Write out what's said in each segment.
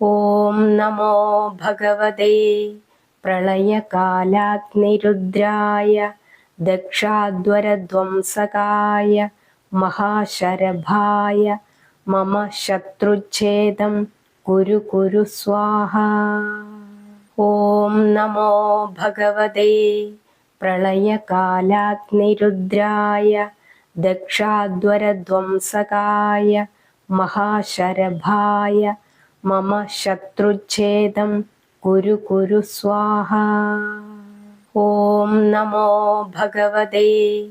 ഓം നമോ ഭഗവതേ പ്രളയകാലാഗ്നിരുദ്രായ ദക്ഷാധ്വരധ്വംസകായ മഹാശരഭായ മമ ശത്രുച്ഛേദം കുരു കുരു സ്വാഹ ഓം നമോ ഭഗവതേ പ്രളയകാലാഗ്നിരുദ്രായ ദക്ഷാധ്വരധ്വംസകായ മഹാശരഭായ മമ ശത്രുച്ഛേദം കുരു കുരു സ്വാഹ. ഓം നമോ ഭഗവതേ.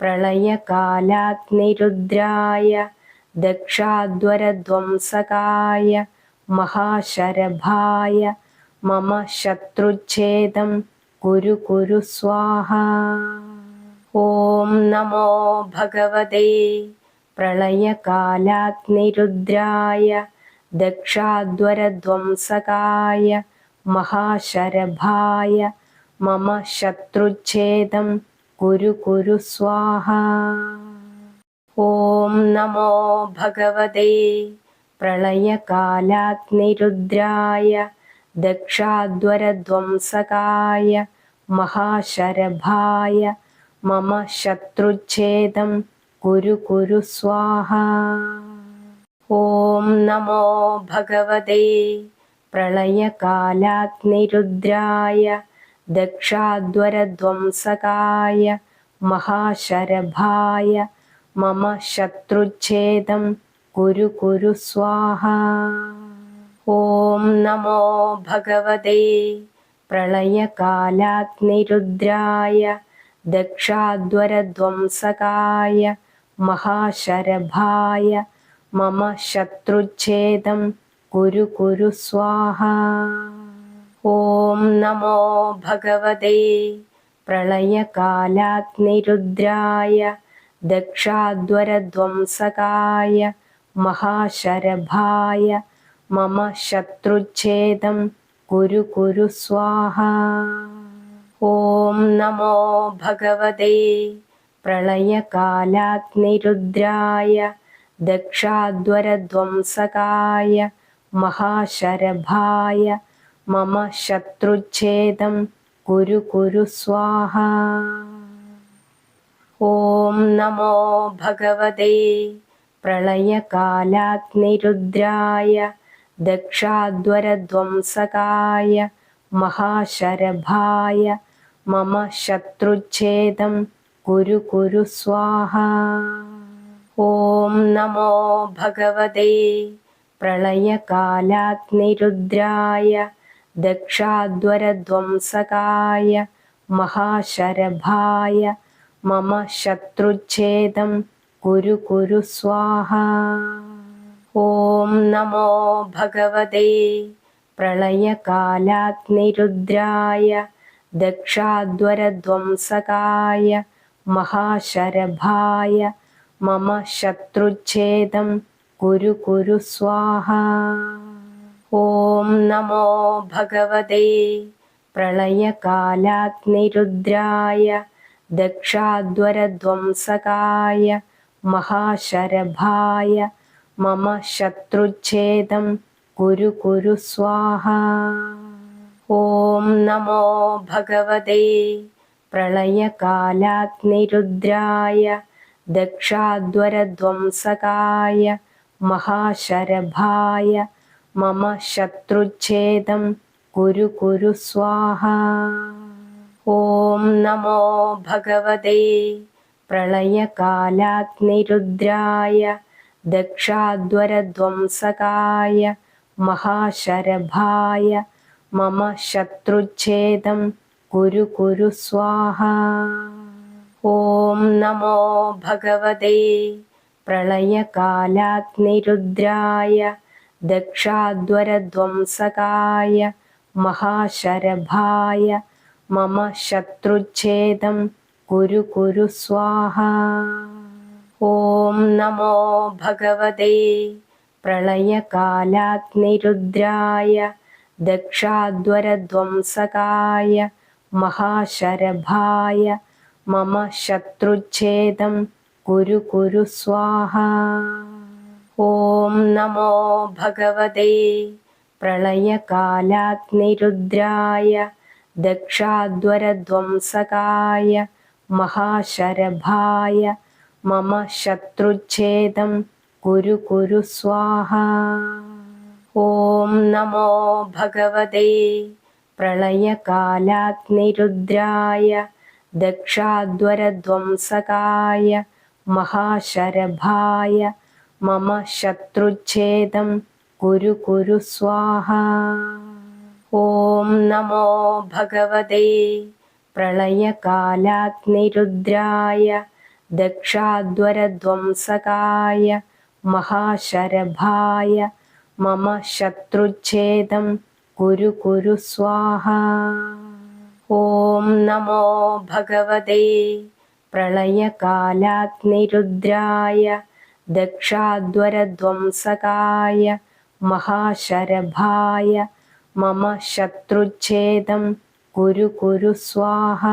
പ്രളയകാലാഗ്നിരുദ്രായ ദക്ഷാധ്വരധ്വംസകായ മഹാശരഭായ മമ ശത്രുച്ഛേദം കുരു കുരു സ്വാഹ. ഓം നമോ ഭഗവതേ. പ്രളയകാലാഗ്നിരുദ്രായ ദക്ഷാധ്വരധ്വംസകായ മഹാശരഭായ മമ ശത്രുച്ഛേദം കുരു കുരു സ്വാഹ. ഓം നമോ ഭഗവതേ. പ്രളയകാലാഗ്നിരുദ്രായ ദക്ഷാധ്വരധ്വംസകായ മഹാശരഭായ മമ ശത്രുച്ഛേദം കുരു കുരു സ്വാഹ. ഓം നമോ ഭഗവതേ. പ്രളയകാലാഗ്നിരുദ്രായ ദക്ഷാധ്വരധ്വംസകായ മഹാശരഭായ മമ ശത്രുച്ഛേദം കുരു കുരു സ്വാഹ. ഓം നമോ ഭഗവതേ. പ്രളയകാലാഗ്നിരുദ്രായ ദക്ഷാധ്വരധ്വംസകായ മഹാശരഭായ മമ ശത്രുച്ഛേദം കുരു കുരു സ്വാഹ. ഓം നമോ ഭഗവതേ. പ്രളയകാലാഗ്നിരുദ്രായ ദക്ഷാധ്വരധ്വംസകായ മഹാശരഭായ മമ ശത്രുച്ഛേദം കുരു കുരു സ്വാഹ. ഓം നമോ ഭഗവതേ. പ്രളയകാലാഗ്നിരുദ്രായ ദക്ഷാധ്വരധ്വംസകായ മഹാശരഭായ മമ ശത്രുച്ഛേദം കുരു കുരു സ്വാഹ. ഓം നമോ ഭഗവതേ പ്രളയകാലാഗ്നിരുദ്രായ ദക്ഷാധ്വരധ്വംസകായ മഹാശരഭായ മമ ശത്രുച്ഛേദം കുരു കുരു സ്വാഹ. ഓം നമോ ഭഗവതേ. പ്രളയകാലാഗ്നിരുദ്രായ ദക്ഷാധ്വരധ്വംസകായ മഹാശരഭായ മമ ശത്രുച്ഛേദം കുരു കുരു സ്വാഹ. ഓം നമോ ഭഗവതേ. പ്രളയകാലാഗ്നിരുദ്രായ ദക്ഷാധ്വരധ്വംസകായ മഹാശരഭായ മമ ശത്രുച്ഛേദം കുരു കുരു സ്വാഹ. ഓം നമോ ഭഗവതേ. പ്രളയകാലാഗ്നിരുദ്രായ ദക്ഷാധ്വരധ്വംസകായ മഹാശരഭായ മമ ശത്രുച്ഛേദം കുരു കുരു സ്വാഹ. ഓം നമോ ഭഗവതേ. പ്രളയകാലാഗ്നിരുദ്രായ ദക്ഷാധ്വരധ്വംസകായ മഹാശരഭായ മമ ശത്രുച്ഛേദം കുരു കുരു സ്വാഹ. ഓം നമോ ഭഗവതേ. പ്രളയകാലാഗ്നിരുദ്രായ ദക്ഷാധ്വരധ്വംസകായ മഹാശരഭായ മമ ശത്രുച്ഛേദം കുരു കുരു സ്വാഹ. ഓം നമോ ഭഗവതേ. പ്രളയകാലാഗ്നിരുദ്രായ ദക്ഷാധ്വരധ്വംസകായ മഹാശരഭായ മമ ശത്രുച്ഛേദം കുരു കുരു സ്വാഹ. ഓം നമോ ഭഗവതേ. പ്രളയകാലാഗ്നിരുദ്രായ ദക്ഷാധ്വരധ്വംസകായ മഹാശരഭായ മമ ശത്രുച്ഛേദം കുരു കുരു സ്വാഹ. ഓം നമോ ഭഗവതേ. പ്രളയകാലാഗ്നിരുദ്രായ ദക്ഷാധ്വരധ്വംസകായ മഹാശരഭായ മമ ശത്രുച്ഛേദം കുരു കുരു സ്വാഹ. ഓം നമോ ഭഗവതേ. പ്രളയകാലാഗ്നിരുദ്രായ ദക്ഷാധ്വരധ്വംസകായ മഹാശരഭായ മമ ശത്രുച്ഛേദം കുരു കുരു സ്വാഹ. ഓം നമോ ഭഗവതേ. പ്രളയകാലാഗ്നിരുദ്രായ ദക്ഷാധ്വരധ്വംസകായ മഹാശരഭായ മമ ശത്രുച്ഛേദം കുരു കുരു സ്വാഹ. ഓം നമോ ഭഗവതേ. പ്രളയകാലാഗ്നിരുദ്രായ ദക്ഷാധ്വരധ്വംസകായ മഹാശരഭായ മമ ശത്രുച്ഛേദം കുരു കുരു സ്വാഹ.